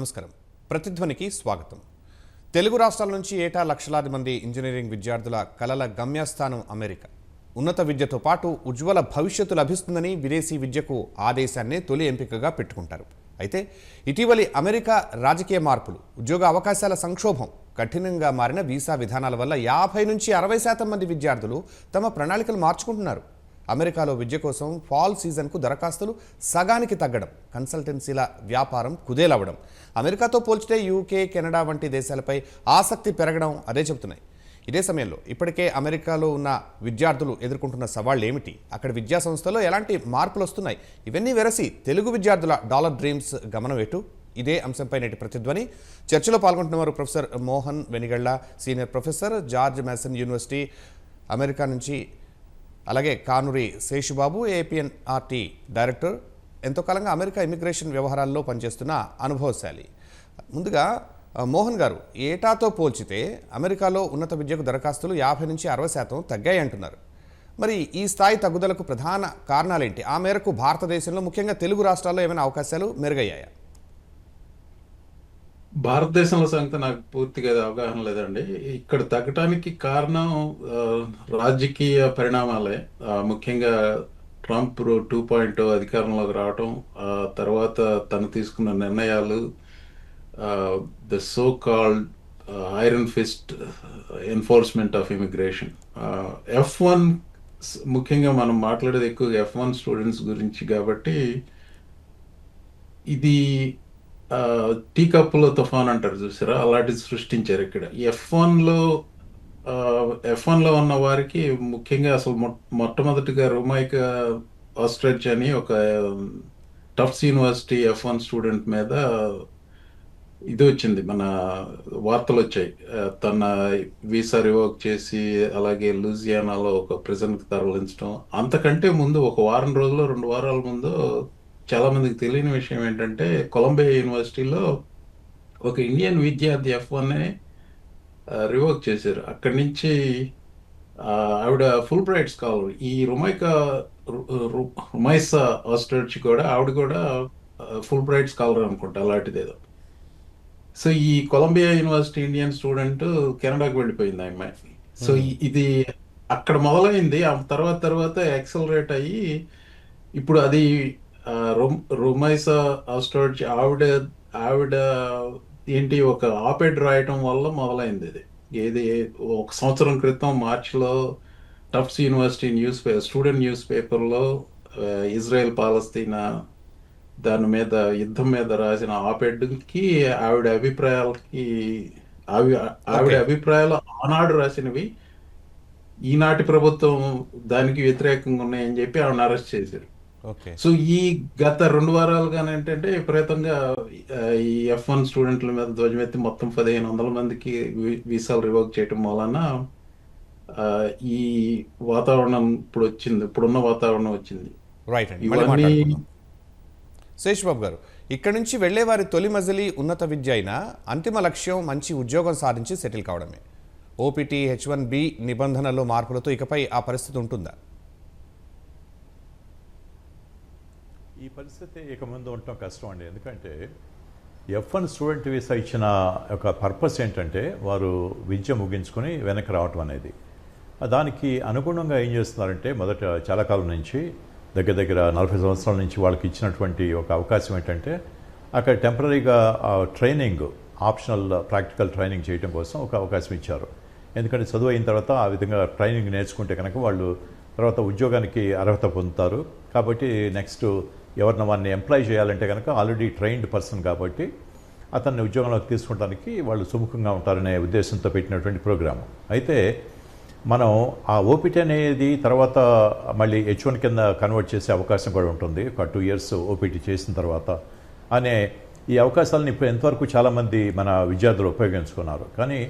నమస్కారం. ప్రతిధ్వనికి స్వాగతం. తెలుగు రాష్ట్రాల నుంచి ఏటా లక్షలాది మంది ఇంజనీరింగ్ విద్యార్థుల కలల గమ్యస్థానం అమెరికా. ఉన్నత విద్యతో పాటు ఉజ్వల భవిష్యత్తు లభిస్తుందని విదేశీ విద్యకు ఆ దేశాన్నే తొలి ఎంపికగా పెట్టుకుంటారు. అయితే ఇటీవలి అమెరికా రాజకీయ మార్పులు ఉద్యోగ అవకాశాల సంక్షోభం కఠినంగా మారిన వీసా విధానాల వల్ల యాభై నుంచి అరవై శాతం మంది విద్యార్థులు తమ ప్రణాళికలు మార్చుకుంటున్నారు. అమెరికాలో విద్య కోసం ఫాల్ సీజన్కు దరఖాస్తులు సగానికి తగ్గడం కన్సల్టెన్సీల వ్యాపారం కుదేలవ్వడం అమెరికాతో పోల్చితే యూకే కెనడా వంటి దేశాలపై ఆసక్తి పెరగడం అదే చెబుతున్నాయి. ఇదే సమయంలో ఇప్పటికే అమెరికాలో ఉన్న విద్యార్థులు ఎదుర్కొంటున్న సవాళ్ళు ఏమిటి అక్కడ విద్యా సంస్థలో ఎలాంటి మార్పులు వస్తున్నాయి? ఇవన్నీ వెరసి తెలుగు విద్యార్థుల డాలర్ డ్రీమ్స్ గమనం ఎటు? ఇదే అంశంపై నేటి ప్రతిధ్వని. చర్చలో పాల్గొంటున్నవారు professor Mohan Venigalla senior professor George Mason university America నుంచి అలాగే కానూరి శేషుబాబు ఏపీఎన్ఆర్టీ డైరెక్టర్ ఎంతో కాలంగా అమెరికా ఇమిగ్రేషన్ వ్యవహారాల్లో పనిచేస్తున్న అనుభవశాలి. ముందుగా మోహన్ గారు ఏటాతో పోల్చితే అమెరికాలో ఉన్నత విద్యకు దరఖాస్తులు యాభై నుంచి అరవై శాతం తగ్గాయి అంటున్నారు. మరి ఈ స్థాయి తగ్గుదలకు ప్రధాన కారణాలేంటి? ఆ మేరకు భారతదేశంలో ముఖ్యంగా తెలుగు రాష్ట్రాల్లో ఏమైనా అవకాశాలు మెరుగయ్యాయా? భారతదేశంలో సంగతి నాకు పూర్తిగా అవగాహన లేదండి. ఇక్కడ తగ్గటానికి కారణం రాజకీయ పరిణామాలే. ముఖ్యంగా ట్రంప్ టూ పాయింట్ అధికారంలోకి రావటం ఆ తర్వాత తను తీసుకున్న నిర్ణయాలు the so called iron fist enforcement of immigration F one ముఖ్యంగా మనం మాట్లాడేది ఎక్కువ ఎఫ్ వన్ స్టూడెంట్స్ గురించి కాబట్టి ఇది టీ కప్పులో తుఫాన్ అంటారు చూసారా? అలాంటిది సృష్టించారు ఇక్కడ. ఎఫ్ వన్లో ఎఫ్ వన్లో ఉన్న వారికి ముఖ్యంగా అసలు మొ- మొట్టమొదటిగా రుమైక ఆస్ట్రేచ్ అని ఒక Tufts university F one student మీద ఇది వచ్చింది. మన వార్తలు వచ్చాయి. తన వీసా రివోక్ చేసి అలాగే లూజియానాలో ఒక ప్రిజన్కి తరలించడం. అంతకంటే ముందు ఒక వారం రోజులు రెండు వారాల ముందు చాలా మందికి తెలియని విషయం ఏంటంటే కొలంబియా యూనివర్సిటీలో ఒక ఇండియన్ విద్యార్థి ఎఫ్ వన్ రివోక్ చేశారు. అక్కడి నుంచి ఆవిడ ఫుల్ బ్రైట్ స్కాలర్ ఈ రుమైకా రుమైసా ఆస్ట్రేచ్ కూడా ఆవిడ కూడా ఫుల్ బ్రైట్ స్కాలర్ అనుకుంటా అలాంటిది ఏదో సో ఈ కొలంబియా యూనివర్సిటీ ఇండియన్ స్టూడెంట్ కెనడాకి వెళ్ళిపోయింది అమ్మాయి. సో ఈ- ఇది అక్కడ మొదలైంది. ఆ తర్వాత తర్వాత యాక్సలరేట్ అయ్యి ఇప్పుడు అది రుమైసా ఆస్ట్రోచ్ ఆవిడ ఆవిడ ఏంటి ఒక ఆపెడ్ రాయటం వల్ల మొదలైంది ఇది ఏది ఒక సంవత్సరం క్రితం మార్చిలో Tufts university newspaper student news పేపర్లో ఇజ్రాయెల్ పాలస్తీనా దాని మీద యుద్ధం మీద రాసిన ఆపెడ్కి ఆవిడ అభిప్రాయాలకి ఆవి ఆవిడ. అభిప్రాయాలు ఆనాడు రాసినవి ఈనాటి ప్రభుత్వం దానికి వ్యతిరేకంగా ఉన్నాయని చెప్పి ఆవిడని అరెస్ట్ చేశారు సో ఈ గత రెండు వారాలుగానే ఏంటంటే విపరీతంగా ఈ ఎఫ్ వన్ స్టూడెంట్ల మీద ధ్వజమెత్తి మొత్తం పదిహేను వందల మందికి వీసాలు రివోక్ చేయటం వలన ఈ వాతావరణం ఇప్పుడు వచ్చింది ఇప్పుడున్న వాతావరణం వచ్చింది. రైట్ అండి. శేషబాబు గారు ఇక్కడ నుంచి వెళ్ళే వారి తొలి మజిలీ ఉన్నత విద్య అయినా అంతిమ లక్ష్యం మంచి ఉద్యోగం సాధించి సెటిల్ కావడమే. ఓపీటీ హెచ్ వన్ బి నిబంధనల్లో మార్పులతో ఇకపై ఆ పరిస్థితి ఉంటుందా? ఈ పరిస్థితి ఇక ముందు ఉండటం కష్టం అండి. ఎందుకంటే ఎఫ్ వన్ స్టూడెంట్ వీసా ఇచ్చిన ఒక పర్పస్ ఏంటంటే వారు విద్య ముగించుకొని వెనక్కి రావటం అనేది. దానికి అనుగుణంగా ఏం చేస్తున్నారంటే మొదట చాలా కాలం నుంచి దగ్గర దగ్గర నలభై సంవత్సరాల నుంచి వాళ్ళకి ఇచ్చినటువంటి ఒక అవకాశం ఏంటంటే అక్కడ టెంపరీగా ట్రైనింగ్ ఆప్షనల్ ప్రాక్టికల్ ట్రైనింగ్ చేయడం కోసం ఒక అవకాశం ఇచ్చారు. ఎందుకంటే చదువు అయిన తర్వాత ఆ విధంగా ట్రైనింగ్ నేర్చుకుంటే కనుక వాళ్ళు తర్వాత ఉద్యోగానికి అర్హత పొందుతారు. కాబట్టి నెక్స్ట్ ఎవరిని వారిని ఎంప్లాయ్ చేయాలంటే కనుక ఆల్రెడీ ట్రైన్డ్ పర్సన్ కాబట్టి అతన్ని ఉద్యోగంలోకి తీసుకోవడానికి వాళ్ళు సుముఖంగా ఉంటారనే ఉద్దేశంతో పెట్టినటువంటి ప్రోగ్రాము. అయితే మనం ఆ ఓపీటీ అనేది తర్వాత మళ్ళీ హెచ్ వన్ కింద కన్వర్ట్ చేసే అవకాశం కూడా ఉంటుంది. ఒక టూ ఇయర్స్ ఓపీటీ చేసిన తర్వాత అనే ఈ అవకాశాలను ఇప్పుడు ఎంతవరకు చాలామంది మన విద్యార్థులు ఉపయోగించుకున్నారు. కానీ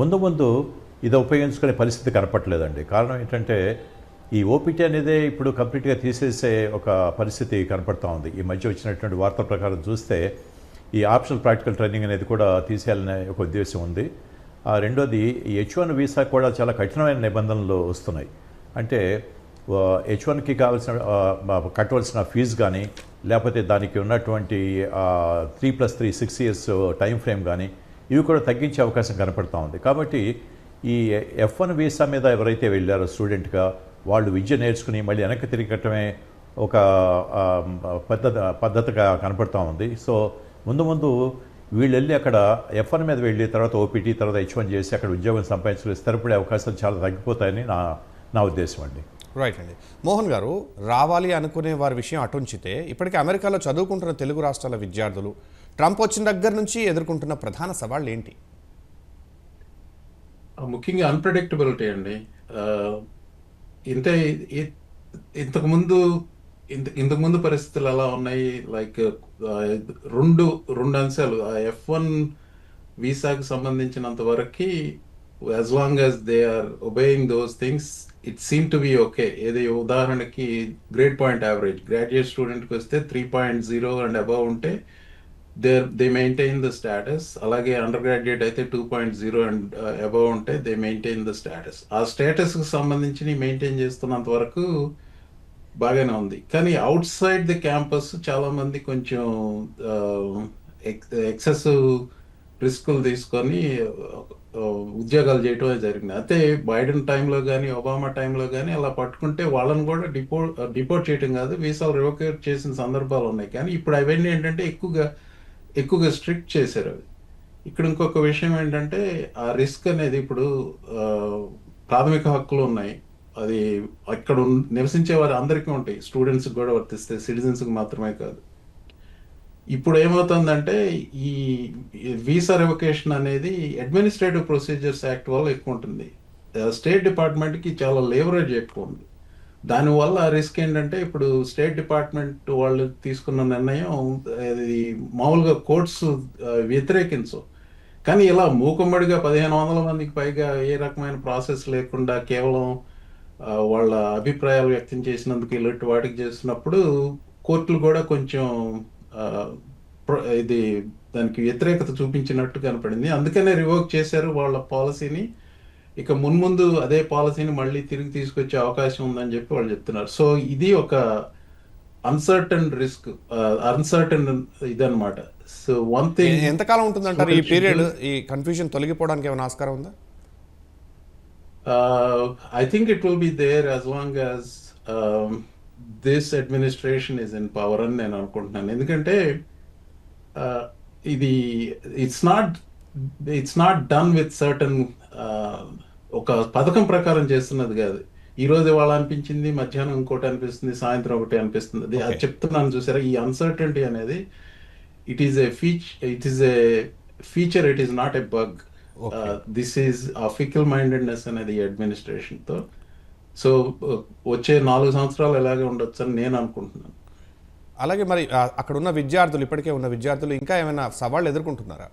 ముందు ముందు ఇది ఉపయోగించుకునే పరిస్థితి కనపట్లేదండి కారణం ఏంటంటే ఈ ఓపీటీ అనేదే ఇప్పుడు కంప్లీట్గా తీసేసే ఒక పరిస్థితి కనపడుతూ ఉంది. ఈ మధ్య వచ్చినటువంటి వార్త ప్రకారం చూస్తే ఈ ఆప్షనల్ ప్రాక్టికల్ ట్రైనింగ్ అనేది కూడా తీసేయాలనే ఒక ఉద్దేశం ఉంది. ఆ రెండోది ఈ హెచ్ వన్ వీసా కూడా చాలా కఠినమైన నిబంధనలు వస్తున్నాయి. అంటే హెచ్ వన్కి కావాల్సిన కట్టవలసిన ఫీజు కానీ లేకపోతే దానికి ఉన్నటువంటి three plus three six years time frame కానీ ఇవి కూడా తగ్గించే అవకాశం కనపడుతూ ఉంది. కాబట్టి ఈ ఎఫ్ వన్ వీసా మీద ఎవరైతే వెళ్ళారో స్టూడెంట్గా వాళ్ళు విద్య నేర్చుకుని మళ్ళీ వెనక్కి తిరగటమే ఒక పద్ధతి పద్ధతిగా కనపడతా ఉంది. సో ముందు ముందు వీళ్ళు వెళ్ళి అక్కడ ఎఫ్ వన్ మీద వెళ్ళి తర్వాత ఓపీటీ తర్వాత హెచ్ వన్ చేసి అక్కడ ఉద్యోగం సంపాదించుకుని స్థిరపడే అవకాశాలు చాలా తగ్గిపోతాయని నా నా ఉద్దేశం అండి. రైట్ అండి. మోహన్ గారు రావాలి అనుకునే వారి విషయం అటుంచితే ఇప్పటికే అమెరికాలో చదువుకుంటున్న తెలుగు రాష్ట్రాల విద్యార్థులు ట్రంప్ వచ్చిన దగ్గర నుంచి ఎదుర్కొంటున్న ప్రధాన సవాళ్ళు ఏంటి ముఖ్యంగా అన్ప్రెడిక్టబిలిటీ అండి. ఇంతే ఇ- ఇంతకుముందు ఇంత ఇంతకుముందు పరిస్థితులు ఎలా ఉన్నాయి? లైక్ రెండు రెండు అంశాలు. ఎఫ్ వన్ వీసాకి సంబంధించినంత వరకు as long as they are obeying those things it seem to be okay ఏది ఉదాహరణకి గ్రేడ్ పాయింట్ యావరేజ్ గ్రాడ్యుయేట్ స్టూడెంట్కి వస్తే three point zero and above ఉంటే they they maintain the status అలాగే అండర్ గ్రాడ్యుయేట్ అయితే two point zero and above ఉంటే they maintain the status ఆ స్టేటస్కి సంబంధించి మెయింటైన్ చేస్తున్నంత వరకు బాగానే ఉంది. కానీ అవుట్ సైడ్ ది క్యాంపస్ చాలామంది కొంచెం uh, ఎక్సెసివ్ రిస్కులు తీసుకొని uh, ఉద్యోగాలు చేయటమే జరిగింది. అయితే బైడెన్ టైంలో కానీ ఒబామా టైంలో కానీ అలా పట్టుకుంటే వాళ్ళని కూడా డిపో uh, డిపోర్ట్ చేయటం కాదు వీసాలు రివోకేట్ చేసిన సందర్భాలు ఉన్నాయి. కానీ ఇప్పుడు అవన్నీ ఏంటంటే ఎక్కువగా ఎక్కువగా స్ట్రిక్ట్ చేశారు అవి. ఇక్కడ ఇంకొక విషయం ఏంటంటే ఆ రిస్క్ అనేది ఇప్పుడు ప్రాథమిక హక్కులు ఉన్నాయి. అది అక్కడ నివసించే వారు అందరికీ ఉంటాయి. స్టూడెంట్స్కి కూడా వర్తిస్తే సిటిజన్స్కి మాత్రమే కాదు. ఇప్పుడు ఏమవుతుందంటే ఈ వీసా రెవకేషన్ అనేది అడ్మినిస్ట్రేటివ్ ప్రొసీజర్స్ యాక్ట్ వల్ల ఎక్కువ ఉంటుంది. స్టేట్ డిపార్ట్మెంట్కి చాలా లేవరేజ్ ఎక్కువ ఉంది. దానివల్ల రిస్క్ ఏంటంటే ఇప్పుడు స్టేట్ డిపార్ట్మెంట్ వాళ్ళు తీసుకున్న నిర్ణయం ఇది మామూలుగా కోర్ట్స్ వ్యతిరేకించు. కానీ ఇలా మూకుమ్మడిగా పదిహేను వందల మందికి పైగా ఏ రకమైన ప్రాసెస్ లేకుండా కేవలం వాళ్ళ అభిప్రాయాలు వ్యక్తం చేసినందుకు ఇలాంటి వాటికి చేస్తున్నప్పుడు కోర్టులు కూడా కొంచెం ప్ర- ఇది దానికి వ్యతిరేకత చూపించినట్టు కనపడింది. అందుకనే రివోక్ చేశారు వాళ్ళ పాలసీని. ఇక మున్ముందు అదే పాలసీని మళ్ళీ తిరిగి తీసుకొచ్చే అవకాశం ఉందని చెప్పి వాళ్ళు చెప్తున్నారు. సో ఇది ఒక అన్సర్టన్ రిస్క్ అన్సర్టన్ ఇదన్నమాట. సో వన్ థింగ్ ఎంతకాలం ఉంటుందంటారు ఈ పీరియడ్ ఈ కన్ఫ్యూజన్ తొలగిపోవడానికి ఏమైనా ఆస్కారం ఉందా? Think it will be there as long as um, this administration is in power అని నేను అనుకుంటున్నాను. ఎందుకంటే uh, ఇది it's not it's not done with certain ఒక పథకం ప్రకారం చేస్తున్నది కాదు. ఈ రోజు ఇవాళ అనిపించింది మధ్యాహ్నం ఇంకోటి అనిపిస్తుంది సాయంత్రం ఒకటి అనిపిస్తుంది. అది- అది. చెప్తున్నాను చూసారా? ఈ అన్సర్టనిటీ అనేది it is a feature it is a feature it is not a bug. This is a fickle mindedness అనేది అడ్మినిస్ట్రేషన్తో. సో వచ్చే నాలుగు సంవత్సరాలు ఎలాగే ఉండొచ్చు అని నేను అనుకుంటున్నాను. అలాగే మరి అక్కడ ఉన్న విద్యార్థులు ఇప్పటికే ఉన్న విద్యార్థులు ఇంకా ఏమైనా సవాళ్ళు ఎదుర్కొంటున్నారా?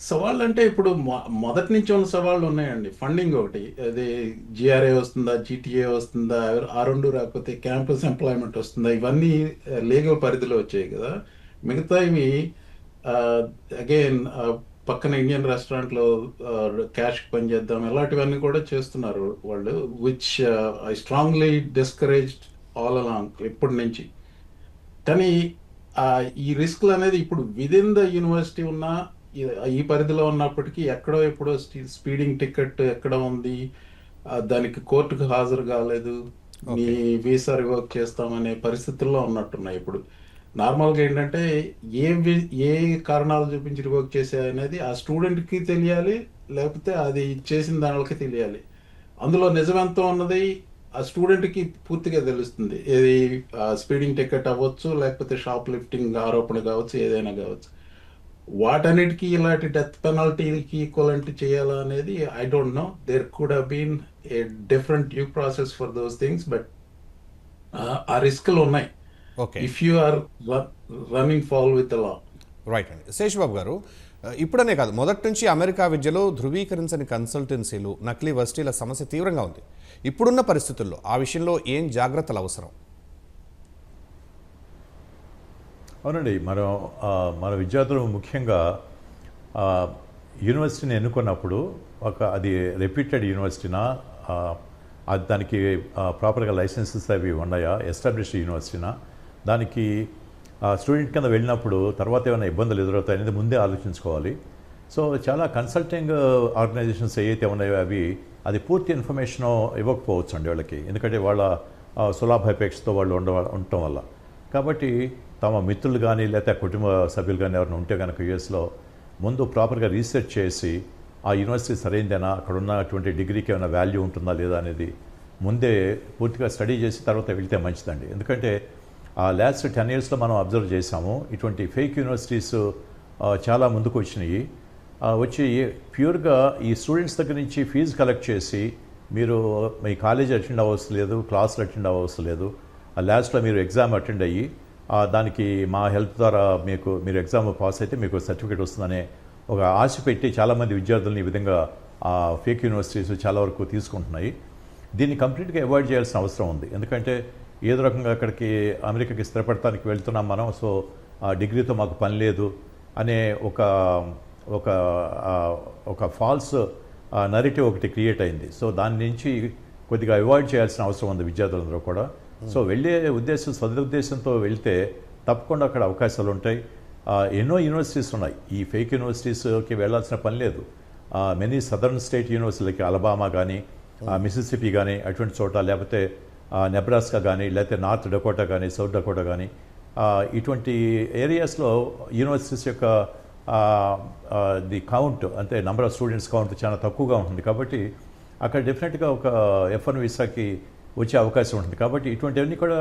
సవాళ్ళు అంటే ఇప్పుడు మొ- మొదటి నుంచి ఉన్న సవాళ్ళు ఉన్నాయండి. ఫండింగ్ ఒకటి. అది జిఆర్ఏ వస్తుందా జీటీఏ వస్తుందా ఆ రెండు రాకపోతే క్యాంపస్ ఎంప్లాయ్మెంట్ వస్తుందా ఇవన్నీ uh, లీగల్ పరిధిలో వచ్చాయి కదా. మిగతా ఇవి అగైన్ uh, uh, పక్కన ఇండియన్ రెస్టారెంట్లో క్యాష్ పని చేద్దాం ఇలాంటివన్నీ కూడా చేస్తున్నారు వాళ్ళు which I strongly discouraged all along ఇప్పటి నుంచి. కానీ ఈ రిస్క్లు అనేది ఇప్పుడు విదిన్ ద యూనివర్సిటీ ఉన్న ఈ- పరిధిలో ఉన్నప్పటికీ ఎక్కడో ఎప్పుడో స్పీడింగ్ టికెట్ ఎక్కడ ఉంది దానికి కోర్టుకు హాజరు కాలేదు మీ వీసా రివోక్ చేస్తామనే పరిస్థితుల్లో ఉన్నట్టున్నాయి ఇప్పుడు. నార్మల్గా ఏంటంటే ఏ ఏ కారణాలు చూపించి రివోక్ చేసే అనేది ఆ స్టూడెంట్కి తెలియాలి లేకపోతే అది చేసిన దానికి తెలియాలి. అందులో నిజమెంతో ఉన్నది ఆ స్టూడెంట్కి పూర్తిగా తెలుస్తుంది. ఏది స్పీడింగ్ టికెట్ అవ్వచ్చు లేకపోతే షాప్ లిఫ్టింగ్ ఆరోపణ కావచ్చు ఏదైనా కావచ్చు. వాటన్నిటికీ ఇలాంటి డెత్ పెనాల్టీకి ఈక్వలెంట్ చేయాలా అనేది I don't know there could been a different due process for those things but ఆ రిస్క్లు ఉన్నాయి. Okay if you are running foul with law right అండి శేషబాబు గారు ఇప్పుడనే కాదు. మొదటి నుంచి అమెరికా విద్యలో ధృవీకరించని కన్సల్టెన్సీలు నకిలీ వర్సిటీల సమస్య తీవ్రంగా ఉంది. ఇప్పుడున్న పరిస్థితుల్లో ఆ విషయంలో ఏం జాగ్రత్తలు అవసరం? అవునండి మనం మన విద్యార్థులు ముఖ్యంగా యూనివర్సిటీని ఎన్నుకున్నప్పుడు ఒక అది రెప్యూటెడ్ యూనివర్సిటీనా అది దానికి ప్రాపర్గా లైసెన్సెస్ అవి ఉన్నాయా ఎస్టాబ్లిష్డ్ యూనివర్సిటీనా దానికి స్టూడెంట్ కింద వెళ్ళినప్పుడు తర్వాత ఏమైనా ఇబ్బందులు ఎదురవుతాయి అనేది ముందే ఆలోచించుకోవాలి. సో చాలా కన్సల్టింగ్ ఆర్గనైజేషన్స్ ఏవైతే ఉన్నాయో అవి అది పూర్తి ఇన్ఫర్మేషన్ ఇవ్వకపోవచ్చు అండి వాళ్ళకి. ఎందుకంటే వాళ్ళ ఆ, సులభాపేక్షతో వాళ్ళు ఉండ ఉండటం వల్ల. కాబట్టి తమ మిత్రులు కానీ లేకపోతే కుటుంబ సభ్యులు కానీ ఎవరైనా ఉంటే కనుక యూఎస్లో ముందు ప్రాపర్గా రీసెర్చ్ చేసి ఆ యూనివర్సిటీ సరైందేనా? అక్కడ ఉన్నటువంటి డిగ్రీకి ఏమైనా వాల్యూ ఉంటుందా లేదా అనేది ముందే పూర్తిగా స్టడీ చేసి తర్వాత వెళ్తే మంచిదండి. ఎందుకంటే ఆ లాస్ట్ టెన్ ఇయర్స్లో మనం అబ్జర్వ్ చేసాము ఇటువంటి ఫేక్ యూనివర్సిటీస్ చాలా ముందుకు వచ్చినాయి. వచ్చి ప్యూర్గా ఈ స్టూడెంట్స్ దగ్గర నుంచి ఫీజు కలెక్ట్ చేసి మీరు మీ కాలేజ్ అటెండ్ అవ్వవలసి లేదు క్లాసులు అటెండ్ అవ్వవలసి లేదు. ఆ లాస్ట్లో మీరు ఎగ్జామ్ అటెండ్ అయ్యి దానికి మా హెల్ప్ ద్వారా మీకు మీరు ఎగ్జామ్ పాస్ అయితే మీకు సర్టిఫికేట్ వస్తుందనే ఒక ఆశ పెట్టి చాలామంది విద్యార్థులను ఈ విధంగా ఆ ఫేక్ యూనివర్సిటీస్ చాలా వరకు తీసుకుంటున్నాయి. దీన్ని కంప్లీట్గా అవాయిడ్ చేయాల్సిన అవసరం ఉంది. ఎందుకంటే ఏదో రకంగా అక్కడికి అమెరికాకి స్థిరపడటానికి వెళ్తున్నాం మనం సో ఆ డిగ్రీతో మాకు పని లేదు అనే ఒక ఒక ఒక ఫాల్స్ నరేటివ్ ఒకటి క్రియేట్ అయింది. సో దాని నుంచి కొద్దిగా అవాయిడ్ చేయాల్సిన అవసరం ఉంది విద్యార్థులందరూ కూడా. సో వెళ్ళే ఉద్దేశం సదుద్దేశంతో వెళ్తే తప్పకుండా అక్కడ అవకాశాలు ఉంటాయి. ఎన్నో యూనివర్సిటీస్ ఉన్నాయి. ఈ ఫేక్ యూనివర్సిటీస్కి వెళ్ళాల్సిన పని లేదు. మెనీ సదర్న్ స్టేట్ యూనివర్సిటీలకి అలబామా కానీ మిసిసిపి కానీ అటువంటి చోట లేకపోతే నెబ్రాస్కా కానీ లేకపోతే నార్త్ డకోటా కానీ సౌత్ డకోటా కానీ ఇటువంటి ఏరియాస్లో యూనివర్సిటీస్ యొక్క ది కౌంట్ అంటే నంబర్ ఆఫ్ స్టూడెంట్స్ కౌంట్ చాలా తక్కువగా ఉంటుంది. కాబట్టి అక్కడ డెఫినెట్గా ఒక ఎఫ్ వన్ వీసాకి వచ్చే అవకాశం ఉంటుంది. కాబట్టి ఇటువంటివన్నీ కూడా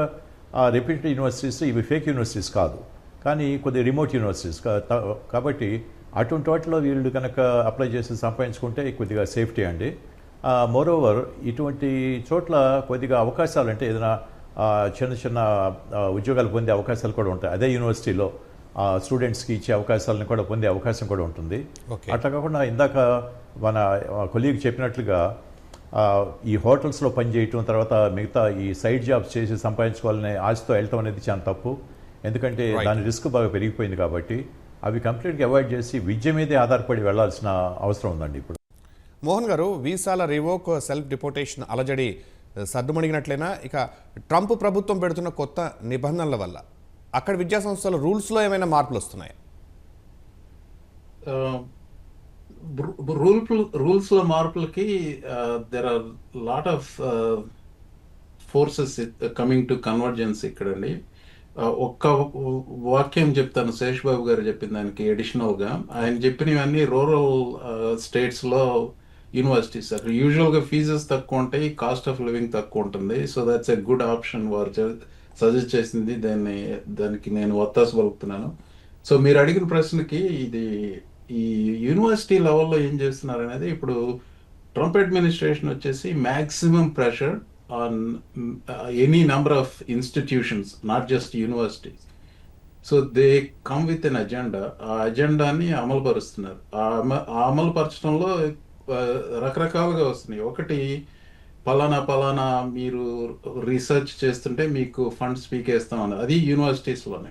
రెప్యూటెడ్ యూనివర్సిటీస్ ఇవి ఫేక్ యూనివర్సిటీస్ కాదు. కానీ కొద్ది రిమోట్ యూనివర్సిటీస్ కాబట్టి అటువంటి వాటిలో వీళ్ళు కనుక అప్లై చేసి సంపాదించుకుంటే కొద్దిగా సేఫ్టీ అండి. మోరోవర్ ఇటువంటి చోట్ల కొద్దిగా అవకాశాలు అంటే ఏదైనా ఆ, చిన్న చిన్న ఆ, ఉద్యోగాలు పొందే అవకాశాలు కూడా ఉంటాయి. అదే యూనివర్సిటీలో స్టూడెంట్స్కి ఇచ్చే అవకాశాలను కూడా పొందే అవకాశం కూడా ఉంటుంది. అట్లా కాకుండా ఇందాక మన కొలీగ్ చెప్పినట్లుగా ఆ, ఈ హోటల్స్లో పనిచేయటం తర్వాత మిగతా ఈ సైడ్ జాబ్స్ చేసి సంపాదించుకోవాలనే ఆశతో వెళ్ళటం అనేది చాలా తప్పు. ఎందుకంటే. దాని రిస్క్ బాగా పెరిగిపోయింది కాబట్టి అవి కంప్లీట్గా అవాయిడ్ చేసి విద్య మీదే ఆధారపడి వెళ్ళాల్సిన అవసరం ఉందండి ఇప్పుడు. మోహన్ గారు వీసాల రివోక్ సెల్ఫ్ డిపోటేషన్ అలజడి సర్దుమణిగినట్లయినా ఇక ట్రంప్ ప్రభుత్వం పెడుతున్న కొత్త నిబంధనల వల్ల అక్కడ విద్యా సంస్థల రూల్స్లో ఏమైనా మార్పులు వస్తున్నాయా రూల్ రూల్స్లో మార్పులకి there are lot of forces coming to convergence ఇక్కడండి. ఒక్క వాక్యం చెప్తాను. శేష్బాబు గారు చెప్పిన దానికి ఎడిషనల్గా ఆయన చెప్పినవన్నీ రూరల్ స్టేట్స్లో యూనివర్సిటీస్ అక్కడ యూజువల్గా ఫీజెస్ తక్కువ ఉంటాయి కాస్ట్ ఆఫ్ లివింగ్ తక్కువ ఉంటుంది. So that's a good option వారు సజెస్ట్ చేసింది. దాన్ని దానికి నేను వత్తాసు పలుకుతున్నాను. సో మీరు అడిగిన ప్రశ్నకి ఇది ఈ యూనివర్సిటీ లెవెల్లో ఏం చేస్తున్నారు అనేది ఇప్పుడు ట్రంప్ అడ్మినిస్ట్రేషన్ వచ్చేసి maximum pressure on any number of institutions not just universities so they come with an agenda ఆ అజెండాని అమలుపరుస్తున్నారు. ఆ అమ- uh, రకరకాలుగా వస్తున్నాయి. ఒకటి పలానా పలానా మీరు రీసెర్చ్ చేస్తుంటే మీకు ఫండ్స్ పీకేస్తాం అన్నది అది యూనివర్సిటీస్లోనే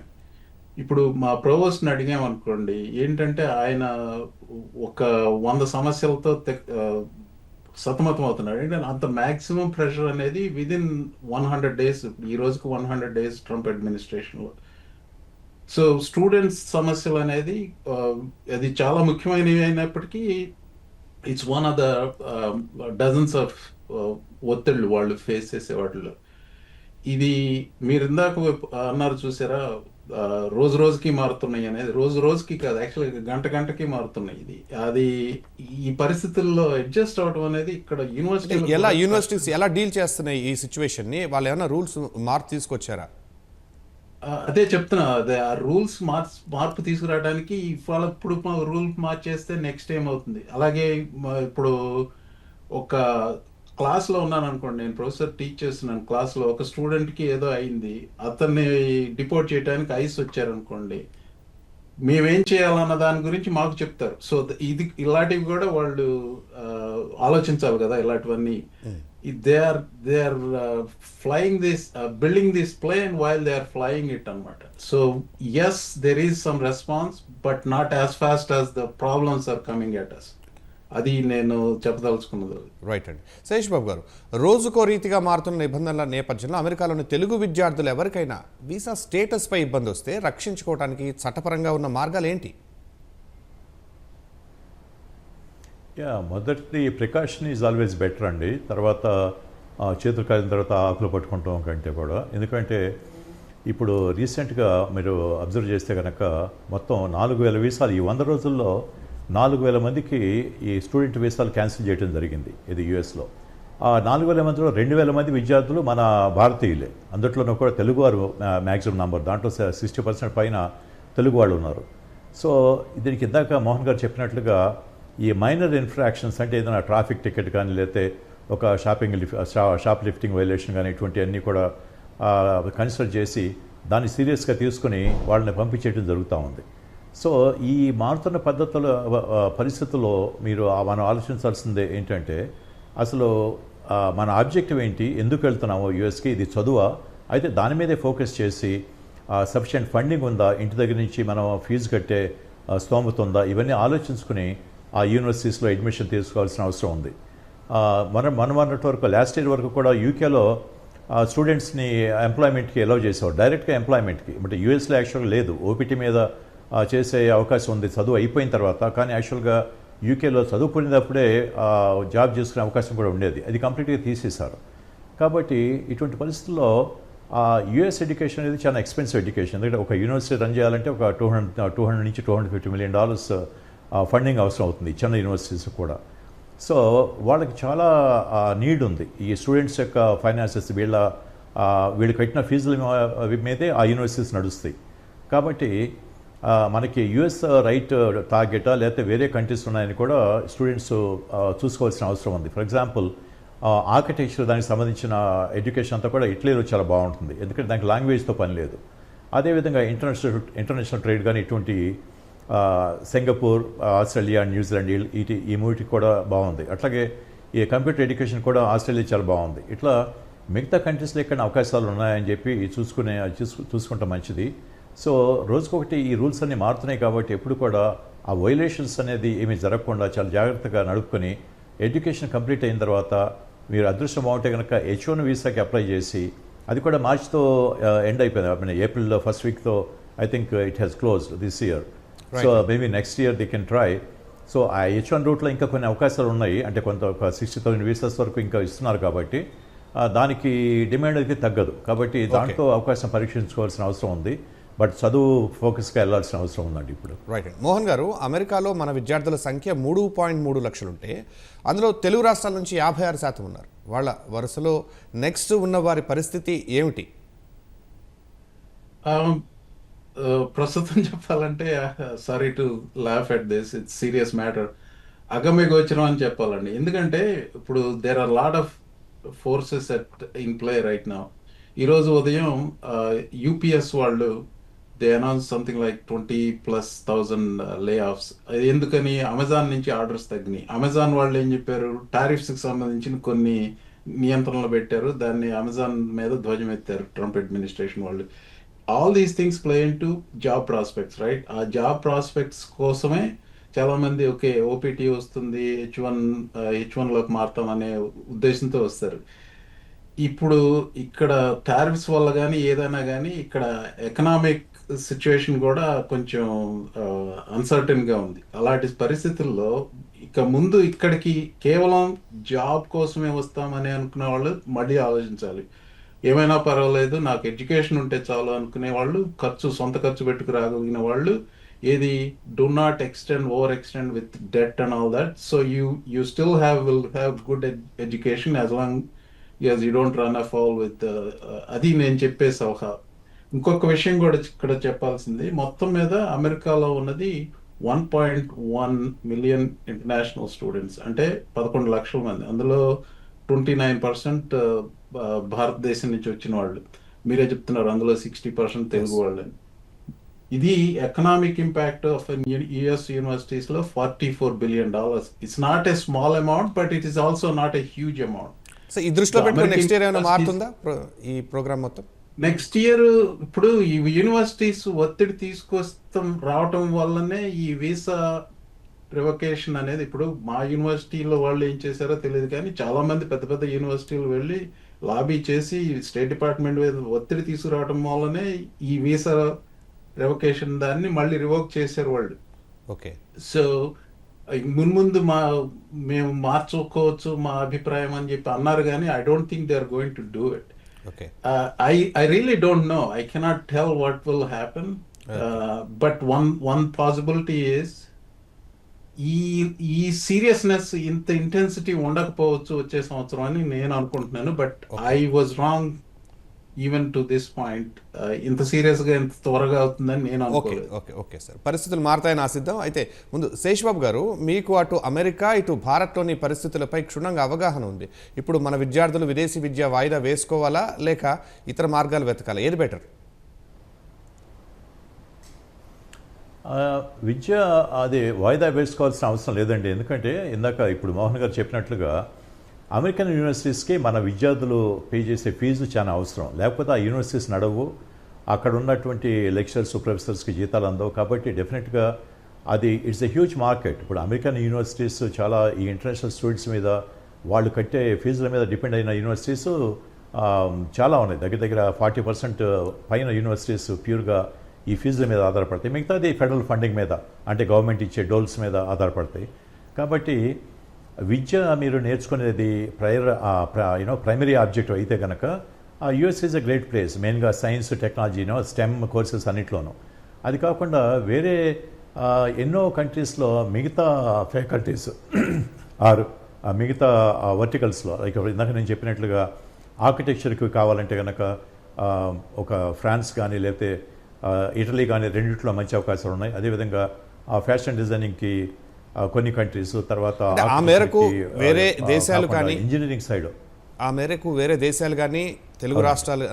ఇప్పుడు మా ప్రోవోస్ట్ని అడిగామనుకోండి ఏంటంటే ఆయన ఒక వంద సమస్యలతో తె- సతమతం అవుతున్నాడు ఏంటంటే అంత మ్యాక్సిమం ప్రెషర్ అనేది విదిన్ వన్ హండ్రెడ్ డేస్ ఈ రోజుకి వన్ హండ్రెడ్ డేస్ ట్రంప్ అడ్మినిస్ట్రేషన్లో. సో స్టూడెంట్స్ సమస్యలు అనేది అది చాలా ముఖ్యమైనవి అయినప్పటికీ it's one of the dozens of ఒత్తిళ్ళు వాళ్ళు ఫేస్ చేసే వాటిలో ఇది మీరు ఇందాక అన్నారు చూసారా రోజు రోజుకి మారుతున్నాయి అనేది రోజు రోజుకి కాదు యాక్చువల్గా గంట గంటకి మారుతున్నాయి ఇది. అది ఈ పరిస్థితుల్లో అడ్జస్ట్ అవడం అనేది ఇక్కడ యూనివర్సిటీ ఎలా యూనివర్సిటీస్ ఎలా డీల్ చేస్తున్నాయి ఈ సిచ్యువేషన్ని వాళ్ళు ఏమైనా రూల్స్ మార్పు తీసుకొచ్చారా? అదే చెప్తున్నా అదే ఆ రూల్స్ మార్చ్ మార్పు తీసుకురావడానికి ఇవాళ ఇప్పుడు రూల్ మార్చేస్తే నెక్స్ట్ ఏం అవుతుంది అలాగే ఇప్పుడు ఒక క్లాస్లో ఉన్నాను అనుకోండి. నేను ప్రొఫెసర్ టీచ్ చేస్తున్నాను క్లాస్లో ఒక స్టూడెంట్కి ఏదో అయింది. అతన్ని డిపోర్ట్ చేయడానికి ఐస్ వచ్చారనుకోండి. మేమేం చేయాలన్న దాని గురించి మాకు చెప్తారు. సో ఇది ఇలాంటివి కూడా వాళ్ళు ఆలోచించాలి కదా ఇలాంటివన్నీ. They are they are flying this building this plane while they are flying it అనమాట so yes there is some response but not as fast as the problems are coming at us అది నేను చెప్పదలుచుకున్నది. Right అండి. శేష్ బాబు గారు రోజుకో రీతిగా మారుతున్న నిబంధనల నేపథ్యంలో అమెరికాలోని తెలుగు విద్యార్థులు ఎవరికైనా వీసా స్టేటస్పై ఇబ్బంది వస్తే రక్షించుకోవడానికి చట్టపరంగా ఉన్న మార్గాలు ఏంటి? యా మొదటి ప్రికాషన్ ఈజ్ ఆల్వేస్ బెటర్ అండి. తర్వాత చేతులు కాలిన తర్వాత ఆకులు పట్టుకుంటాం కంటే కూడా. ఎందుకంటే ఇప్పుడు రీసెంట్గా మీరు అబ్జర్వ్ చేస్తే కనుక మొత్తం నాలుగు వేల వీసాలు ఈ వంద రోజుల్లో నాలుగు వేల మందికి ఈ స్టూడెంట్ వీసాలు క్యాన్సిల్ చేయడం జరిగింది ఇది యుఎస్లో. ఆ నాలుగు వేల మందిలో రెండు వేల మంది విద్యార్థులు మన భారతీయులే. అందుట్లోనూ కూడా తెలుగువారు మ్యాక్సిమం నంబర్. దాంట్లో సిక్స్టీ పర్సెంట్ పైన తెలుగు వాళ్ళు ఉన్నారు. సో దీనికి ఇందాక మోహన్ గారు చెప్పినట్లుగా ఈ మైనర్ ఇన్ఫ్రాక్షన్స్ అంటే ఏదైనా ట్రాఫిక్ టికెట్ కానీ లేకపోతే ఒక షాపింగ్ షా- షాప్ లిఫ్టింగ్ వైలేషన్ కానీ ఇటువంటివన్నీ కూడా కన్సిడర్ చేసి దాన్ని సీరియస్గా తీసుకుని వాళ్ళని పంపించేయడం జరుగుతూ ఉంది. సో ఈ మారుతున్న పద్ధతుల పరిస్థితుల్లో మీరు మనం ఆలోచించాల్సిందే ఏంటంటే అసలు మన ఆబ్జెక్టివ్ ఏంటి ఎందుకు వెళ్తున్నాము యుఎస్కి ఇది చదువా? అయితే దాని మీదే ఫోకస్ చేసి సఫిషియంట్ ఫండింగ్ ఉందా? ఇంటి దగ్గర నుంచి మనం ఫీజు కట్టే స్తోమత ఉందా? ఇవన్నీ ఆలోచించుకుని ఆ యూనివర్సిటీస్లో అడ్మిషన్ తీసుకోవాల్సిన అవసరం ఉంది. మనం మనం అన్నట్టు వరకు లాస్ట్ ఇయర్ వరకు కూడా యూకేలో స్టూడెంట్స్ని ఎంప్లాయ్మెంట్కి అలౌ చేసేవారు. డైరెక్ట్గా ఎంప్లాయ్మెంట్కి. అంటే యూఎస్లో యాక్చువల్గా లేదు. ఓపీటీ మీద చేసే అవకాశం ఉంది. చదువు అయిపోయిన తర్వాత కానీ యాక్చువల్గా యూకేలో చదువుకునేటప్పుడే జాబ్ చేసుకునే అవకాశం కూడా ఉండేది. అది కంప్లీట్గా తీసేశారు. కాబట్టి ఇటువంటి పరిస్థితుల్లో యూఎస్ ఎడ్యుకేషన్ అనేది చాలా ఎక్స్పెన్సివ్ ఎడ్యుకేషన్ ఎందుకంటే ఒక యూనివర్సిటీ రన్ చేయాలంటే ఒక టూ హండ్రెడ్ టూ హండ్రెడ్ నుంచి two hundred fifty million dollars funding అవసరం అవుతుంది. చిన్న యూనివర్సిటీస్ కూడా. సో వాళ్ళకి చాలా నీడ్ ఉంది. ఈ స్టూడెంట్స్ యొక్క ఫైనాన్సెస్ వీళ్ళ వీళ్ళు కట్టిన ఫీజుల మీదే ఆ యూనివర్సిటీస్ నడుస్తాయి. కాబట్టి మనకి యుఎస్ రైట్ టార్గెటా లేకపోతే వేరే కంట్రీస్ ఉన్నాయని కూడా స్టూడెంట్స్ చూసుకోవాల్సిన అవసరం ఉంది. ఫర్ ఎగ్జాంపుల్ ఆర్కిటెక్చర్ దానికి సంబంధించిన ఎడ్యుకేషన్ అంతా కూడా ఇటలీలో చాలా బాగుంటుంది. ఎందుకంటే దానికి లాంగ్వేజ్తో పని లేదు. అదేవిధంగా ఇంటర్నేషనల్ ఇంటర్నేషనల్ ట్రేడ్ కానీ ఇటువంటి సింగపూర్ ఆస్ట్రేలియా న్యూజిలాండ్ ఇటు ఈ మూటికి కూడా బాగుంది. అట్లాగే ఈ కంప్యూటర్ ఎడ్యుకేషన్ కూడా ఆస్ట్రేలియా చాలా బాగుంది. ఇట్లా మిగతా కంట్రీస్లో ఇక్కడ అవకాశాలు ఉన్నాయని చెప్పి చూసుకునే చూసు చూసుకుంటే మంచిది. సో రోజుకొకటి ఈ రూల్స్ అన్నీ మారుతున్నాయి కాబట్టి ఎప్పుడు కూడా ఆ వైలేషన్స్ అనేది ఏమీ జరగకుండా చాలా జాగ్రత్తగా నడుపుకొని ఎడ్యుకేషన్ కంప్లీట్ అయిన తర్వాత మీరు అదృష్టం బాగుంటే కనుక హెచ్ వన్ వీసాకి అప్లై చేసి అది కూడా మార్చ్తో ఎండ్ అయిపోయింది. I mean April first వీక్తో I think it has closed this year so maybe next year they can try so ఆ హెచ్ వన్ రూట్లో ఇంకా కొన్ని అవకాశాలు ఉన్నాయి. అంటే కొంత ఒక సిక్స్టీ థౌసండ్ వీసాస్ వరకు ఇంకా ఇస్తున్నారు కాబట్టి దానికి డిమాండ్ అయితే తగ్గదు. కాబట్టి దాంట్లో అవకాశం పరీక్షించుకోవాల్సిన అవసరం ఉంది. బట్ చదువు ఫోకస్గా వెళ్ళాల్సిన అవసరం ఉందండి ఇప్పుడు. రైట్. అండి మోహన్ గారు అమెరికాలో మన విద్యార్థుల సంఖ్య మూడు పాయింట్ మూడు లక్షలుంటే అందులో తెలుగు రాష్ట్రాల నుంచి యాభై ఆరు శాతం ఉన్నారు. వాళ్ళ వరుసలో నెక్స్ట్ ఉన్న వారి పరిస్థితి ఏమిటి? ప్రస్తుతం చెప్పాలంటే sorry to laugh at this it's serious matter అగమ్య గోచరం అని చెప్పాలండి. ఎందుకంటే ఇప్పుడు there are lot of forces at in play right నా ఈరోజు ఉదయం యూపీఎస్ వాళ్ళు they announce something like twenty plus thousand layoffs ఎందుకని? అమెజాన్ నుంచి ఆర్డర్స్ తగ్గినాయి. అమెజాన్ వాళ్ళు ఏం చెప్పారు? టారిఫ్స్కి సంబంధించిన కొన్ని నియంత్రణలు పెట్టారు. దాన్ని అమెజాన్ మీద ధ్వజం ఎత్తారు ట్రంప్ అడ్మినిస్ట్రేషన్ వాళ్ళు. All these things play into job prospects right ఆ జాబ్ ప్రాస్పెక్ట్స్ కోసమే చాలా మంది ఓకే ఓపీటీ వస్తుంది హెచ్ వన్ హెచ్ వన్లోకి మారుతాం అనే ఉద్దేశంతో వస్తారు. ఇప్పుడు ఇక్కడ టారిఫ్స్ వల్ల కానీ ఏదైనా కానీ ఇక్కడ ఎకనామిక్ సిచ్యువేషన్ కూడా కొంచెం అన్సర్టన్గా ఉంది. అలాంటి పరిస్థితుల్లో ఇక ముందు ఇక్కడికి కేవలం జాబ్ కోసమే వస్తామని అనుకునే వాళ్ళు మళ్ళీ ఆలోచించాలి. ఏమైనా పర్వాలేదు నాకు ఎడ్యుకేషన్ ఉంటే చాలు అనుకునే వాళ్ళు ఖర్చు సొంత ఖర్చు పెట్టుకు రాగలిగిన వాళ్ళు ఏది do not extend overextend with debt and all that so you you still have will have good education as long as you don't run of all with అది నేను చెప్పే సలహా. ఇంకొక విషయం కూడా ఇక్కడ చెప్పాల్సింది. మొత్తం మీద అమెరికాలో ఉన్నది one point one million international students. అంటే పదకొండు లక్షల మంది. అందులో ట్వంటీ నైన్ పర్సెంట్ భారతదేశం నుంచి వచ్చిన వాళ్ళు. మీరే చెప్తున్నారు అందులో సిక్స్టీ పర్సెంట్ తెలుగు వాళ్ళని. ఇది economic impact of US యూనివర్సిటీస్లో forty four billion dollars. It's not a small amount but it is also not a huge amount so ఈ దృష్టిలో పెట్టుకుని నెక్స్ట్ ఇయర్ ఏమైనా మారుతుందా ఈ ప్రోగ్రామ్ మొత్తం? నెక్స్ట్ ఇయర్ ఇప్పుడు ఈ యూనివర్సిటీస్ ఒత్తిడి తీసుకొస్తాం రావటం వల్లనే ఈ వీసా రివకేషన్ అనేది ఇప్పుడు మా యూనివర్సిటీలో వాళ్ళు ఏం చేశారో తెలియదు కానీ చాలా మంది పెద్ద పెద్ద యూనివర్సిటీలు వెళ్ళి లాబీ చేసి స్టేట్ డిపార్ట్మెంట్ మీద ఒత్తిడి తీసుకురావడం వల్లనే ఈ వీసా రివకేషన్ దాన్ని మళ్ళీ రివోక్ చేశారు వాళ్ళు. ఓకే. సో మున్ముందు మా మేము మార్చుకోవచ్చు మా అభిప్రాయం అని చెప్పి అన్నారు కానీ I don't think they are going to do it Okay Uh, I I really don't know. I cannot tell what will happen. Uh, but one one possibility is ఈ ఈ సీరియస్నెస్ ఇంత ఇంటెన్సిటీ ఉండకపోవచ్చు వచ్చే సంవత్సరం అని నేను అనుకుంటున్నాను but I was wrong even to this point ఇంత సీరియస్గా ఇంత త్వరగా అవుతుందని నేను ఓకే అనుకోలేదు. ఓకే ఓకే సార్ పరిస్థితులు మారతాయని ఆశిద్దాం. అయితే ముందు శేష్బాబు గారు మీకు అటు అమెరికా ఇటు భారత్లోని పరిస్థితులపై క్షుణ్ణంగా అవగాహన ఉంది. ఇప్పుడు మన విద్యార్థులు విదేశీ విద్య వాయిదా వేసుకోవాలా లేక ఇతర మార్గాలు వెతకాలా? ఏది బెటర్? విద్య అది వాయిదా వేసుకోవాల్సిన అవసరం లేదండి. ఎందుకంటే ఇందాక ఇప్పుడు మోహన్ గారు చెప్పినట్లుగా అమెరికన్ యూనివర్సిటీస్కి మన విద్యార్థులు పే చేసే ఫీజు చాలా అవసరం. లేకపోతే ఆ యూనివర్సిటీస్ నడవు. అక్కడ ఉన్నటువంటి లెక్చరర్స్ ప్రొఫెసర్స్కి జీతాలు అందవు. కాబట్టి డెఫినెట్గా అది ఇట్స్ ఎ హ్యూజ్ మార్కెట్. ఇప్పుడు అమెరికన్ యూనివర్సిటీస్ చాలా ఈ ఇంటర్నేషనల్ స్టూడెంట్స్ మీద వాళ్ళు కట్టే ఫీజుల మీద డిపెండ్ అయిన యూనివర్సిటీస్ చాలా ఉన్నాయి. దగ్గర దగ్గర ఫార్టీ పర్సెంట్ పైన యూనివర్సిటీస్ ప్యూర్గా ఈ ఫీజుల మీద ఆధారపడతాయి. మిగతాది ఫెడరల్ ఫండింగ్ మీద అంటే గవర్నమెంట్ ఇచ్చే డోల్స్ మీద ఆధారపడతాయి. కాబట్టి విద్య మీరు నేర్చుకునేది ప్రయర్ యూనో ప్రైమరీ ఆబ్జెక్టివ్ అయితే కనుక ఆ US is a great place మెయిన్గా సైన్స్ టెక్నాలజీనో స్టెమ్ కోర్సెస్ అన్నిట్లోనూ. అది కాకుండా వేరే ఎన్నో కంట్రీస్లో మిగతా ఫ్యాకల్టీస్ ఆరు ఆ మిగతా వర్టికల్స్లో లైక్ ఇందాక నేను చెప్పినట్లుగా ఆర్కిటెక్చర్కి కావాలంటే కనుక ఒక ఫ్రాన్స్ కానీ లేకపోతే ఇటలీ కానీ రెండిట్లో మంచి అవకాశాలు ఉన్నాయి. అదేవిధంగా ఆ ఫ్యాషన్ డిజైనింగ్కి కొన్ని కంట్రీస్ తర్వాత ఆ మేరకు వేరే దేశాలు కానీ- ఇంజనీరింగ్ సైడ్ ఆ మేరకు వేరే దేశాలు కానీ తెలుగు రాష్ట్రాలు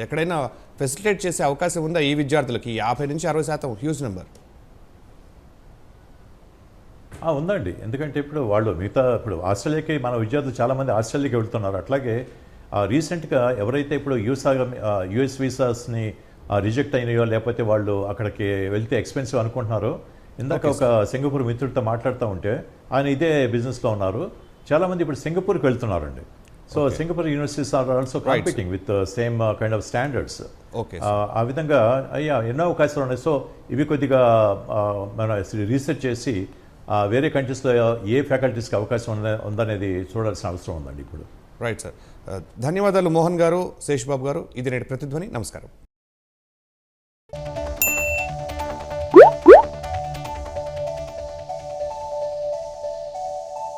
ఎక్కడైనా ఫెసిలిటేట్ చేసే అవకాశం ఉందా ఈ విద్యార్థులకి? యాభై నుంచి అరవై శాతం హ్యూజ్ నెంబర్ ఉందండి. ఎందుకంటే ఇప్పుడు వాళ్ళు మిగతా ఇప్పుడు ఆస్ట్రేలియాకి మన విద్యార్థులు చాలామంది ఆస్ట్రేలియాకి వెళ్తున్నారు. అట్లాగే రీసెంట్గా ఎవరైతే ఇప్పుడు యూసా యూఎస్ వీసాస్ని రిజెక్ట్ అయినాయో లేకపోతే వాళ్ళు అక్కడికి వెళ్తే ఎక్స్పెన్సివ్ అనుకుంటున్నారో ఇందాక ఒక సింగపూర్ మిత్రుడితో మాట్లాడుతూ ఉంటే ఆయన ఇదే బిజినెస్లో ఉన్నారు. చాలామంది ఇప్పుడు సింగపూర్కి వెళ్తున్నారండి. So Singapore universities are also competing with same kind of standards okay ఆ, విధంగా అయ్యా ఎన్నో అవకాశాలు ఉన్నాయి. సో ఇవి కొద్దిగా ఆ, మన రీసెర్చ్ చేసి వేరే కంట్రీస్లో ఏ ఫ్యాకల్టీస్కి అవకాశం ఉంద ఉందనేది చూడాల్సిన అవసరం ఉందండి ఇప్పుడు. రైట్ సార్ ధన్యవాదాలు మోహన్ గారు శేష్ బాబు గారు. ఇది నేటి ప్రతిధ్వని. నమస్కారం.